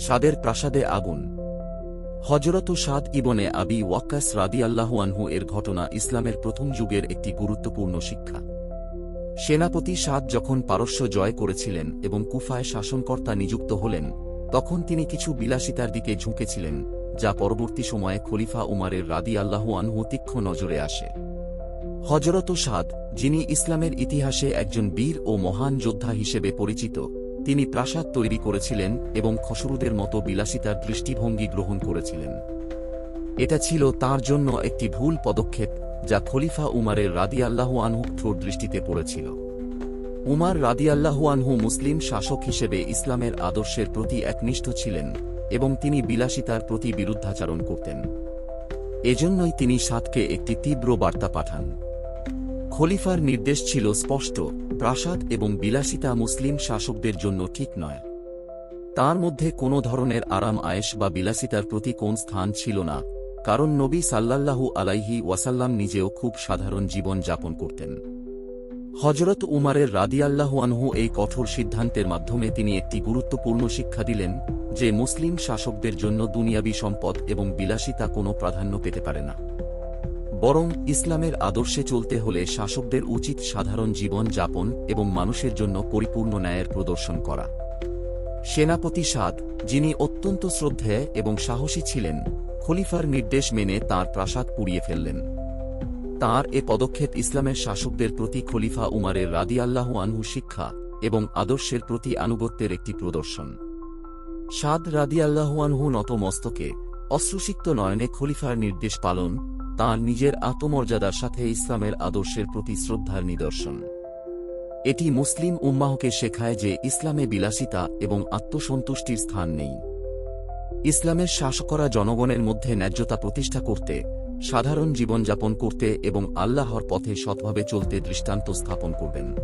সাদের প্রাসাদে আগুন। হজরত সাদ ইবনে আবি ওয়াক্কাস রাদিয়াল্লাহু আনহু এর ঘটনা ইসলামের প্রথম যুগের একটি গুরুত্বপূর্ণ শিক্ষা। সেনাপতি সাদ যখন পারস্য জয় করেছিলেন এবং কুফায় শাসনকর্তা নিযুক্ত হলেন, তখন তিনি কিছু বিলাসিতার দিকে ঝুঁকেছিলেন, যা পরবর্তী সময়ে খলিফা উমারের রাদি আল্লাহ আনহু তীক্ষ্ণ নজরে আসে। হজরত সাদ, যিনি ইসলামের ইতিহাসে একজন বীর ও মহান যোদ্ধা হিসেবে পরিচিত তিনি প্রাসাদ তৈরি করেছিলেন এবং খসরুদের মতো বিলাসিতার দৃষ্টিভঙ্গি গ্রহণ করেছিলেন। এটা ছিল তার জন্য একটি ভুল পদক্ষেপ, যা খলিফা উমারের রাদিয়াল্লাহু আনহু ঠোর দৃষ্টিতে পড়েছিল। উমার রাদিয়াল্লাহু আনহু মুসলিম শাসক হিসেবে ইসলামের আদর্শের প্রতি একনিষ্ঠ ছিলেন এবং তিনি বিলাসিতার প্রতি বিরুদ্ধাচরণ করতেন। এজন্যই তিনি সাতকে একটি তীব্র বার্তা পাঠান। খলিফার নির্দেশ ছিল স্পষ্ট, প্রাসাদ এবং বিলাসিতা মুসলিম শাসকদের জন্য ঠিক নয়। তার মধ্যে কোনো ধরনের আরাম আয়েশ বা বিলাসিতার প্রতি কোন স্থান ছিল না, কারণ নবী সাল্লাল্লাহু আলাইহি ওয়াসাল্লাম নিজেও খুব সাধারণ জীবন যাপন করতেন। হজরত উমারের রাদিয়াল্লাহু আনহু এই কঠোর সিদ্ধান্তের মাধ্যমে তিনি একটি গুরুত্বপূর্ণ শিক্ষা দিলেন, যে মুসলিম শাসকদের জন্য দুনিয়াবী সম্পদ এবং বিলাসিতা কোনো প্রাধান্য পেতে পারে না। বরং ইসলামের আদর্শে চলতে হলে শাসকদের উচিত সাধারণ জীবন যাপন এবং মানুষের জন্য পরিপূর্ণ ন্যায়ের প্রদর্শন করা। সেনাপতি সাদ, যিনি অত্যন্ত শ্রদ্ধেয় এবং সাহসী ছিলেন, খলিফার নির্দেশ মেনে তার প্রাসাদ পুড়িয়ে ফেললেন। তার এ পদক্ষেপ ইসলামের শাসকদের প্রতি খলিফা উমারের রাদিয়াল্লাহু আনহু শিক্ষা এবং আদর্শের প্রতি আনুগত্যের একটি প্রদর্শন। সাদ রাদিয়াল্লাহু আনহু নত মস্তকে অশ্রুসিক্ত নয়নে খলিফার নির্দেশ পালন তাঁর নিজের আত্মমর্যাদার সাথে ইসলামের আদর্শের প্রতি শ্রদ্ধার নিদর্শন। এটি মুসলিম উম্মাহকে শেখায় যে ইসলামে বিলাসিতা এবং আত্মসন্তুষ্টির স্থান নেই। ইসলামের শাসকরা জনগণের মধ্যে ন্যায্যতা প্রতিষ্ঠা করতে, সাধারণ জীবনযাপন করতে এবং আল্লাহর পথে সৎভাবে চলতে দৃষ্টান্ত স্থাপন করবেন।